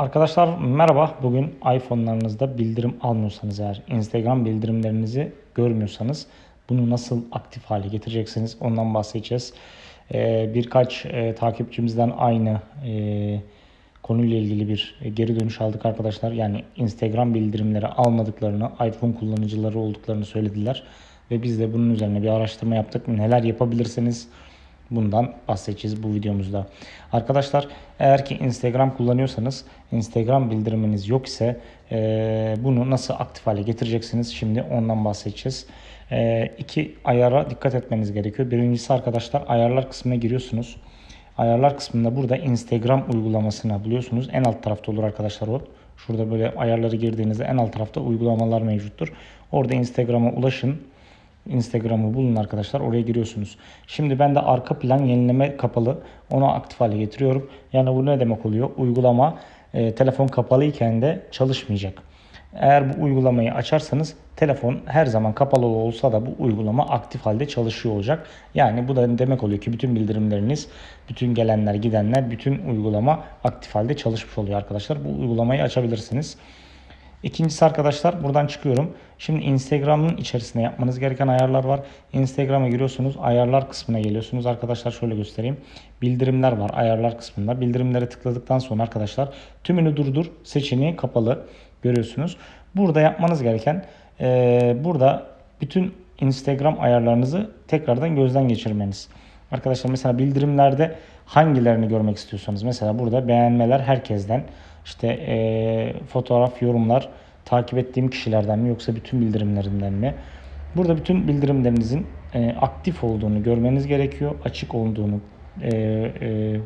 Arkadaşlar merhaba. Bugün iPhone'larınızda bildirim almıyorsanız eğer Instagram bildirimlerinizi görmüyorsanız bunu nasıl aktif hale getireceksiniz ondan bahsedeceğiz. Ee, birkaç e, takipçimizden aynı e, konuyla ilgili bir geri dönüş aldık arkadaşlar. Yani Instagram bildirimleri almadıklarını, iPhone kullanıcıları olduklarını söylediler. Ve biz de bunun üzerine bir araştırma yaptık. Neler yapabilirsiniz? Bundan bahsedeceğiz bu videomuzda. Arkadaşlar eğer ki Instagram kullanıyorsanız Instagram bildiriminiz yok ise e, bunu nasıl aktif hale getireceksiniz? Şimdi ondan bahsedeceğiz. E, iki ayara dikkat etmeniz gerekiyor. Birincisi arkadaşlar ayarlar kısmına giriyorsunuz. Ayarlar kısmında burada Instagram uygulamasını buluyorsunuz. En alt tarafta olur arkadaşlar o. Şurada böyle ayarları girdiğinizde en alt tarafta uygulamalar mevcuttur. Orada Instagram'a ulaşın. Instagram'ı bulun arkadaşlar. Oraya giriyorsunuz. Şimdi ben de arka plan yenileme kapalı. Onu aktif hale getiriyorum. Yani bu ne demek oluyor? Uygulama e, telefon kapalı iken de çalışmayacak. Eğer bu uygulamayı açarsanız telefon her zaman kapalı olsa da bu uygulama aktif halde çalışıyor olacak. Yani bu da demek oluyor ki bütün bildirimleriniz, bütün gelenler, gidenler, bütün uygulama aktif halde çalışmış oluyor arkadaşlar. Bu uygulamayı açabilirsiniz. İkincisi arkadaşlar buradan çıkıyorum. Şimdi Instagram'ın içerisinde yapmanız gereken ayarlar var. Instagram'a giriyorsunuz. Ayarlar kısmına geliyorsunuz. Arkadaşlar şöyle göstereyim. Bildirimler var ayarlar kısmında. Bildirimlere tıkladıktan sonra arkadaşlar tümünü durdur seçeneği kapalı görüyorsunuz. Burada yapmanız gereken e, burada bütün Instagram ayarlarınızı tekrardan gözden geçirmeniz. Arkadaşlar mesela bildirimlerde hangilerini görmek istiyorsanız mesela burada beğenmeler herkesten işte e, fotoğraf yorumlar takip ettiğim kişilerden mi yoksa bütün bildirimlerimden mi? Burada bütün bildirimlerinizin e, aktif olduğunu görmeniz gerekiyor. Açık olduğunu e, e,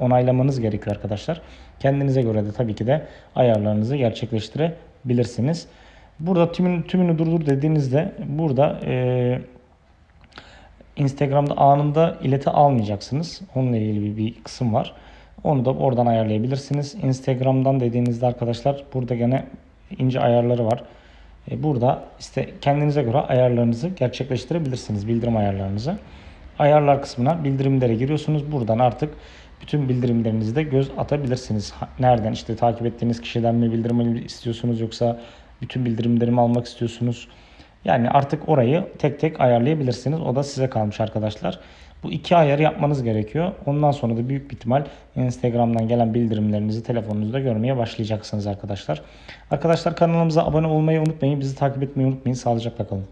onaylamanız gerekiyor arkadaşlar. Kendinize göre de tabii ki de ayarlarınızı gerçekleştirebilirsiniz. Burada tümünü, tümünü durdur dediğinizde burada e, Instagram'da anında ileti almayacaksınız. Onunla ilgili bir, bir kısım var. Onu da oradan ayarlayabilirsiniz. Instagram'dan dediğinizde arkadaşlar burada gene ince ayarları var. E, Burada işte kendinize göre ayarlarınızı gerçekleştirebilirsiniz. Bildirim ayarlarınızı. Ayarlar kısmına bildirimlere giriyorsunuz. Buradan artık bütün bildirimlerinizde göz atabilirsiniz. Nereden işte takip ettiğiniz kişiden mi bildirim istiyorsunuz yoksa bütün bildirimlerimi almak istiyorsunuz. Yani artık orayı tek tek ayarlayabilirsiniz. O da size kalmış arkadaşlar. Bu iki ayarı yapmanız gerekiyor. Ondan sonra da büyük bir ihtimal Instagram'dan gelen bildirimlerinizi telefonunuzda görmeye başlayacaksınız arkadaşlar. Arkadaşlar kanalımıza abone olmayı unutmayın. Bizi takip etmeyi unutmayın. Sağlıcakla kalın.